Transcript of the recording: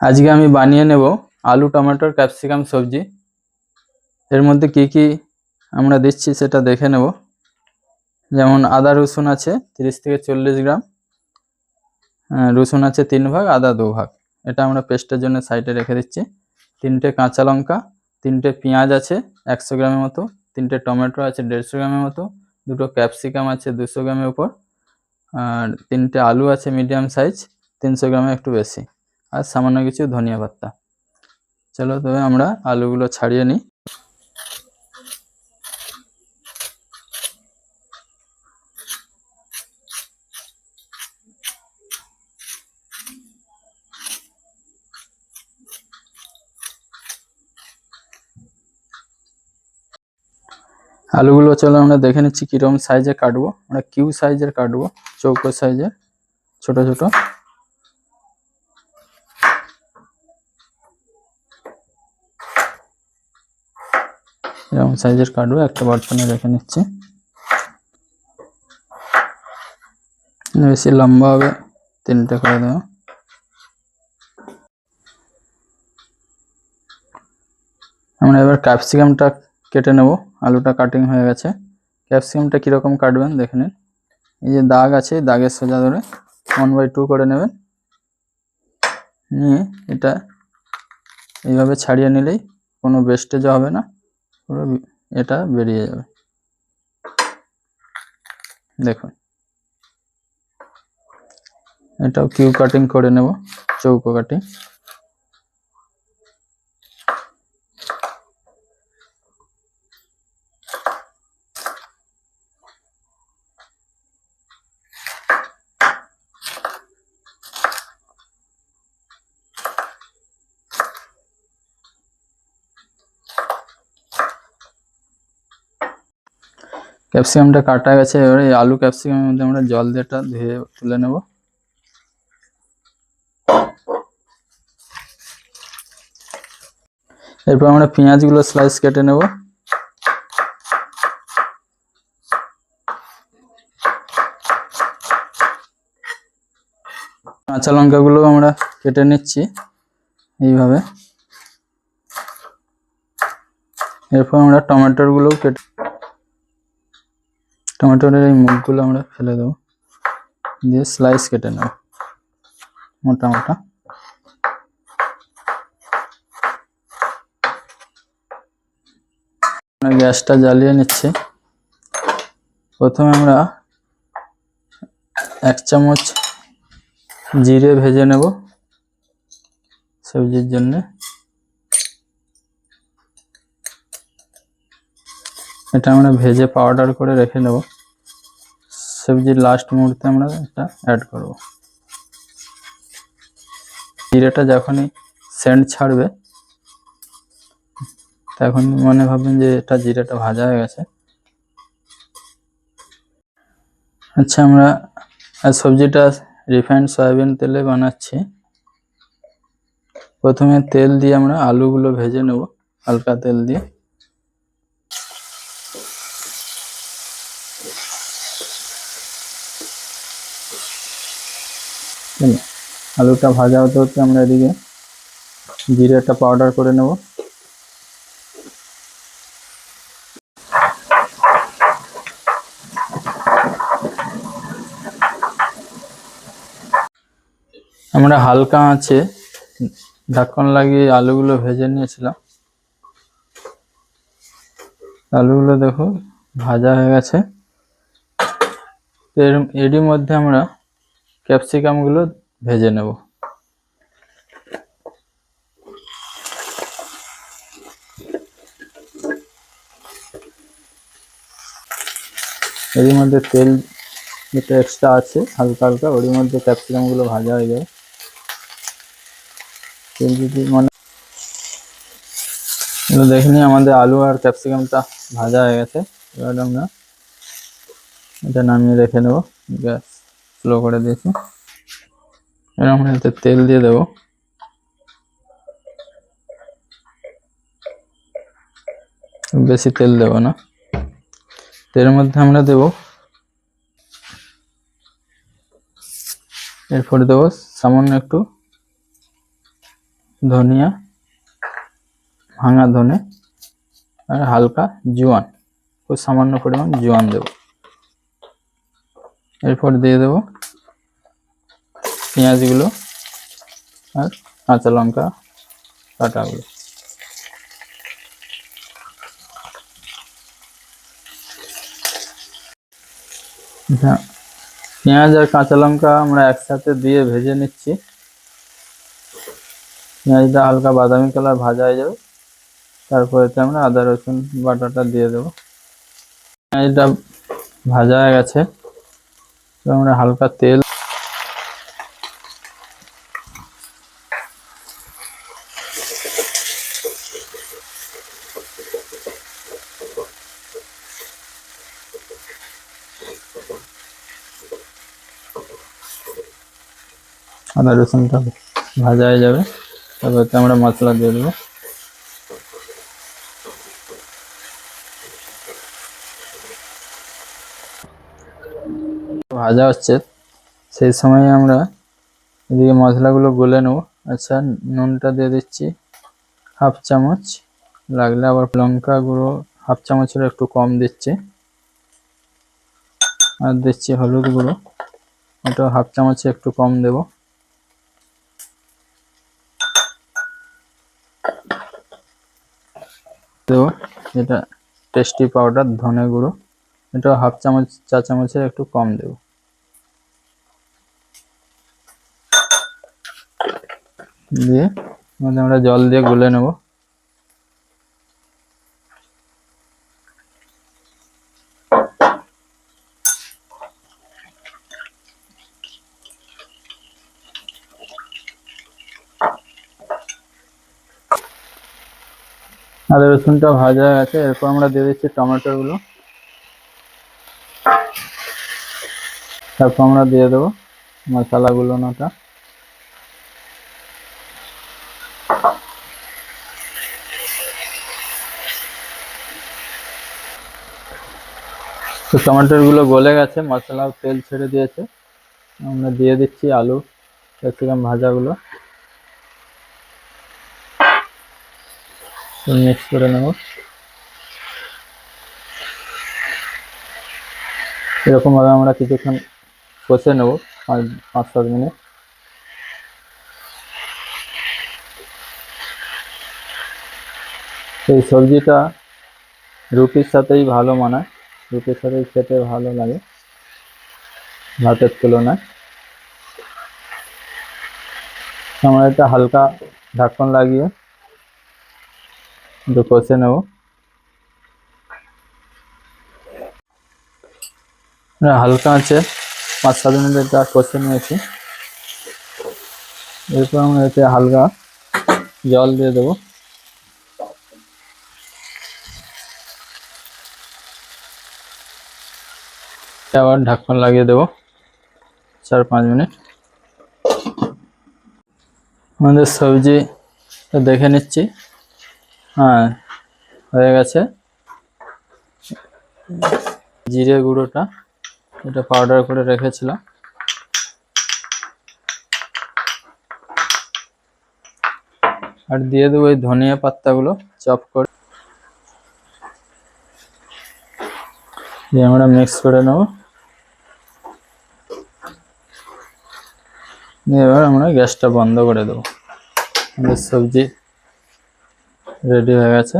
আজকে আমি বানিয়ে নেব আলু টমেটোর ক্যাপসিকাম সবজি। এর মধ্যে কি কি আমরা দিচ্ছি সেটা দেখে নেব। যেমন আদা, রসুন আছে তিরিশ থেকে চল্লিশ গ্রাম রসুন আছে তিন ভাগ, আদা দু ভাগ। এটা আমরা পেস্টের জন্য সাইডে রেখে দিচ্ছি। তিনটে কাঁচা লঙ্কা, তিনটে পেঁয়াজ আছে একশো গ্রামের মতো, তিনটে টমেটো আছে দেড়শো গ্রামের মতো, দুটো ক্যাপসিকাম আছে দুশো গ্রামের উপর, আর তিনটে আলু আছে মিডিয়াম সাইজ, তিনশো গ্রামের একটু বেশি। আর সামান্য কিছু ধনিয়া পাত্তা চলো তবে আমরা আলুগুলো ছাড়িয়ে নিই। আলুগুলো চলো আমরা দেখে নিচ্ছি কীরকম সাইজে কাটবো। আমরা কিউ সাইজের কাটবো, চৌকো সাইজের ছোট ছোট। এরকম সাইজের কাটবো একটা বর্তনে রেখে নিচ্ছি। বেশি লম্বা হবে, তিনটে করে দেবো। আমরা এবার ক্যাপসিকামটা কেটে নেব, আলুটা কাটিং হয়ে গেছে। ক্যাপসিকামটা কীরকম কাটবেন দেখে নিন। এই যে দাগ আছে দাগের সোজা ধরে ওয়ান বাই টু করে নেবেন। নিয়ে এটা এইভাবে ছাড়িয়ে নিলেই কোনো বেস্টেজও হবে না। পুরো এটা বেরিয়ে যাবে। দেখুন। এটাও কিউ কাটিং করে নেব চৌকো কাটিং ক্যাপসিকামটা কাটা গেছে, এবারে আলু ক্যাপসিকামের মধ্যে আমরা জল দিয়ে এটা ধুয়ে তুলে নেব। এরপর আমরা পেঁয়াজগুলো স্লাইস কেটে নেব। কাঁচা লঙ্কাগুলো আমরা কেটে নিচ্ছি এইভাবে। এরপর আমরা টমেটোর গুলোও কেটে টমেটোর এই মুখগুলো আমরা ফেলে দেবো। দিয়ে স্লাইস কেটে নেব। মোটা মোটা। গ্যাসটা জ্বালিয়ে নিচ্ছি। প্রথমে আমরা এক চামচ জিরে ভেজে নেব। সবজির জন্য। এটা আমরা ভেজে পাউডার করে রেখে নেব সবজির লাস্ট মুহূর্তে আমরা এটা অ্যাড করব। জিরেটা যখনই সেন্ট ছাড়বে, তখন মনে ভাববেন যে এটা জিরেটা ভাজা হয়ে গেছে। আচ্ছা আমরা সবজিটা রিফাইন্ড সয়াবিন তেলে বানাচ্ছি। প্রথমে তেল দিয়ে আমরা আলুগুলো ভেজে নেব, হালকা তেল দিয়ে। হুম, আলুটা ভাজা হতে হতে আমরা এদিকে জিরেটা পাউডার করে নেব। আমরা হালকা আছে ঢাকন লাগিয়ে আলুগুলো ভেজে নিয়েছিলাম। আলুগুলো দেখো ভাজা হয়ে গেছে। এর এরই মধ্যে আমরা ক্যাপসিকামগুলো ভেজে নেব। এরই মধ্যে তেল যেটা এক্সট্রা আছে, হালকা হালকা ওর মধ্যে ক্যাপসিকামগুলো ভাজা হয়ে যায় তেল যদি মানে দেখে নিই আমাদের আলু আর ক্যাপসিকামটা ভাজা হয়ে গেছে। এবার আমরা এটা নামিয়ে রেখে নেব গ্যাস স্লো করে দিয়েছি। এবার আমরা এতে তেল দিয়ে দেবো। বেশি তেল দেবো না। তেলের মধ্যে আমরা দেবো এরপরে দেবো সামান্য একটু ধনিয়া, ভাঙা ধনে, আর হালকা জোয়ান, খুব সামান্য পরিমাণ জোয়ান দেব। এরপর দিয়ে দেব পেঁয়াজগুলো আর কাঁচা লঙ্কা কাটাগুলো হ্যাঁ পেঁয়াজ আর কাঁচা লঙ্কা আমরা একসাথে দিয়ে ভেজে নিচ্ছি। পেঁয়াজটা হালকা বাদামি কালার ভাজা হয়ে যাবে। তারপরে আমরা আদা রসুন বাটাটা দিয়ে দেবো। পেঁয়াজটা ভাজা হয়ে গেছে। আমরা হালকা তেল আদা রসুনটা ভাজা হয়ে যাবে। তারপর আমরা মশলা দিয়ে দেবো। ভাজা হচ্ছে, সেই সময় আমরা এদিকে মশলাগুলো গলে নেব। আচ্ছা নুনটা দিয়ে দিচ্ছি হাফ চামচ। লাগলে আবার লঙ্কা গুঁড়ো হাফ চামচের একটু কম দিচ্ছি। আর দিচ্ছি হলুদ গুঁড়ো, ওটা হাফ চামচে একটু কম দেবো। দেবো, এটা টেস্টি পাউডার, ধনে গুঁড়ো, এটা হাফ চামচ, চা চামচের একটু কম দেবো। দিয়ে মধ্যে আমরা জল দিয়ে গুলে নেব। আদা রসুনটা ভাজা গেছে, এরপর আমরা দিয়ে দিচ্ছি টমেটো গুলো। তারপর আমরা দিয়ে দেবো মশলাগুলো নাটা তো টমেটোরগুলো গেছে মশলা তেল ছেড়ে দিয়েছে। আমরা দিয়ে দিচ্ছি আলু, ক্যাপসিকাম ভাজাগুলো। মিক্স করে নেব। এরকম ভাবে আমরা কিছুক্ষণ কষে নেব, পাঁচ পাঁচ, সাত মিনিট। এই সবজিটা রুটির সাথেই ভালো মানায়। রুটির সাথেই খেতে ভালো লাগে। ভাতের তুলনায়। আমরা এটা হালকা ঢাকন লাগিয়ে একটু কষে নেব। হালকা আছে। পাঁচ, সাত মিনিট এটা কষে নিয়েছি। এরপর আমরা এতে হালকা জল দিয়ে দেবো। আবার ঢাকন লাগিয়ে দেবো। চার পাঁচ মিনিট। আমাদের সবজি দেখে নিচ্ছি। হ্যাঁ হয়ে গেছে। জিরে গুঁড়োটা, এটা পাউডার করে রেখেছিলাম। আর দিয়ে দেবো এই ধনিয়া পাত্তাগুলো, চপ করে। দিয়ে আমরা মিক্স করে নেব। এবার আমরা গ্যাসটা বন্ধ করে দেবো। আমাদের সবজি রেডি হয়ে গেছে।